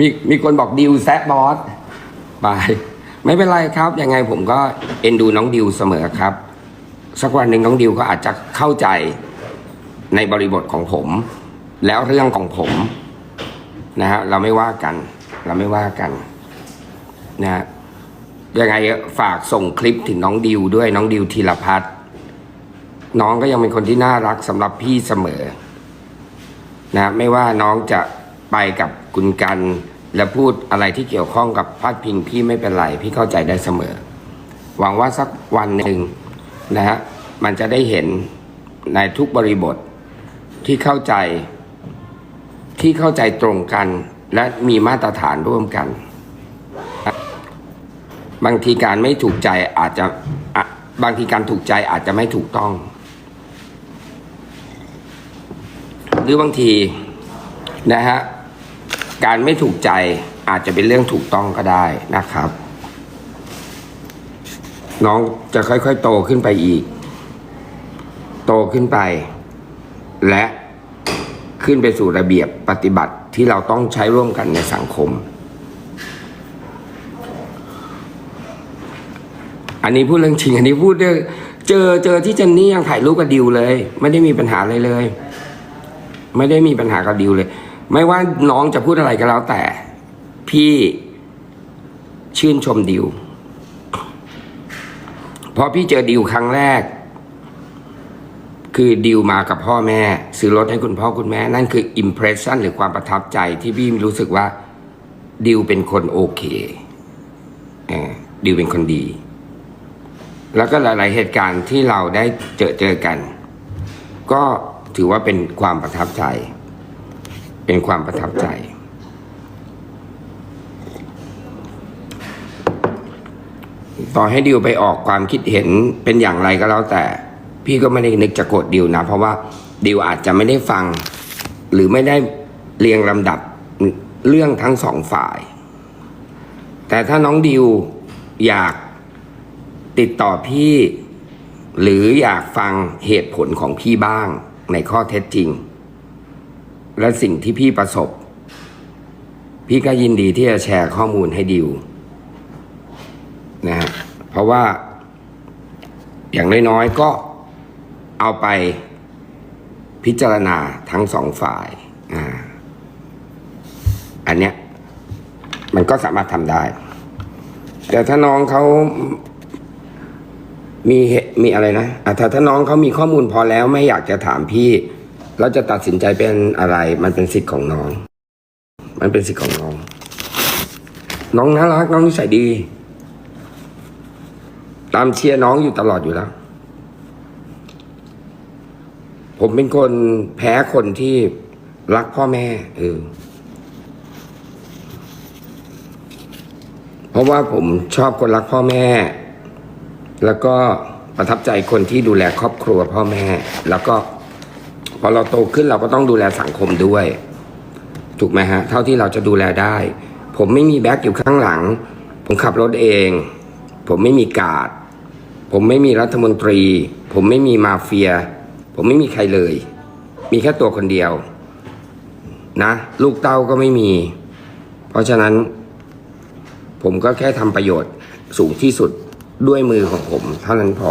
มีมีคนบอกดิวแซดบอสไปไม่เป็นไรครับ ยังไงผมก็เอ็นดูน้องดิวเสมอครับ สักวันหนึ่งน้องดิวก็อาจจะเข้าใจในบริบทของผม แล้วเรื่องของผมนะฮะเราไม่ว่ากัน เราไม่ว่ากันนะฮะยังไงฝากส่งคลิปถึงน้องดิวด้วยน้องดิวธีรพัฒน์น้องก็ยังเป็นคนที่น่ารักสำหรับพี่เสมอนะไม่ว่าน้องจะ ไปกับคุณกัน และพูดอะไรที่เกี่ยวข้องกับพาดพิงพี่ไม่เป็นไร พี่เข้าใจได้เสมอ หวังว่าสักวันหนึ่งนะฮะมันจะได้เห็นในทุกบริบทที่เข้าใจ ที่เข้าใจตรงกัน และมีมาตรฐานร่วมกัน บางทีการไม่ถูกใจอาจจะะบางทีการถูกใจอาจจะไม่ถูกต้อง หรือบางทีนะฮะ การไม่ถูกใจอาจจะเป็นเรื่องถูกต้องก็ได้นะครับ น้องจะค่อยๆโตขึ้นไปอีก โตขึ้นไป และขึ้นไปสู่ระเบียบปฏิบัติที่เราต้องใช้ร่วมกันในสังคม อันนี้พูดเรื่องจริง อันนี้พูดเรื่องเจอเจอที่เจนนี่ยังถ่ายรูปกับดิวเลย ไม่ได้มีปัญหาอะไรเลย ไม่ได้มีปัญหากับดิวเลย ไม่ว่าน้องจะพูดอะไรก็แล้วแต่ พี่ชื่นชมดิวเพราะพี่เจอดิวครั้งแรก คือดิวมากับพ่อแม่ ซื้อรถให้คุณพ่อคุณแม่ นั่นคืออิมเพรสชันหรือความประทับใจที่พี่รู้สึกว่าดิวเป็นคนโอเคดิวเป็นคนดี แล้วก็หลาย ๆ เหตุการณ์ที่เราได้เจอเจอกัน ก็ถือว่าเป็นความประทับใจ เป็นความประทับใจ ต่อให้ดิวไปออกความคิดเห็นเป็นอย่างไรก็แล้วแต่ พี่ก็ไม่ได้นึกจะโกรธดิวนะ เพราะว่าดิวอาจจะไม่ได้ฟัง หรือไม่ได้เรียงลำดับเรื่องทั้งสองฝ่าย แต่ถ้าน้องดิวอยากติดต่อพี่ หรืออยากฟังเหตุผลของพี่บ้างในข้อเท็จจริง และสิ่งที่พี่ประสบ พี่ก็ยินดีที่จะแชร์ข้อมูลให้ดิวนะฮะเพราะว่า อย่างน้อยๆก็เอาไปพิจารณาทั้งสองฝ่ายอ่าอันเนี้ยมันก็สามารถทำได้ แต่ถ้าน้องเขามีเหตุมีอะไรนะอะถ้าถ้าน้องเขามีข้อมูลพอแล้วไม่อยากจะถามพี่ แล้วจะตัดสินใจเป็นอะไร มันเป็นสิทธิ์ของน้อง มันเป็นสิทธิ์ของน้อง น้องน่ารักน้องนิสัยดี ตามเชียร์น้องอยู่ตลอดอยู่แล้ว ผมเป็นคนแพ้คนที่รักพ่อแม่เออเพราะว่าผมชอบคนรักพ่อแม่ แล้วก็ประทับใจคนที่ดูแลครอบครัวพ่อแม่ แล้วก็ พอเราโตขึ้นเราก็ต้องดูแลสังคมด้วย ถูกไหมฮะ เท่าที่เราจะดูแลได้ ผมไม่มีแบ็คอยู่ข้างหลัง ผมขับรถเอง ผมไม่มีกาด ผมไม่มีรัฐมนตรี ผมไม่มีมาเฟีย ผมไม่มีใครเลย มีแค่ตัวคนเดียว นะ ลูกเต้าก็ไม่มี เพราะฉะนั้น ผมก็แค่ทำประโยชน์สูงที่สุดด้วยมือของผม เท่านั้นพอ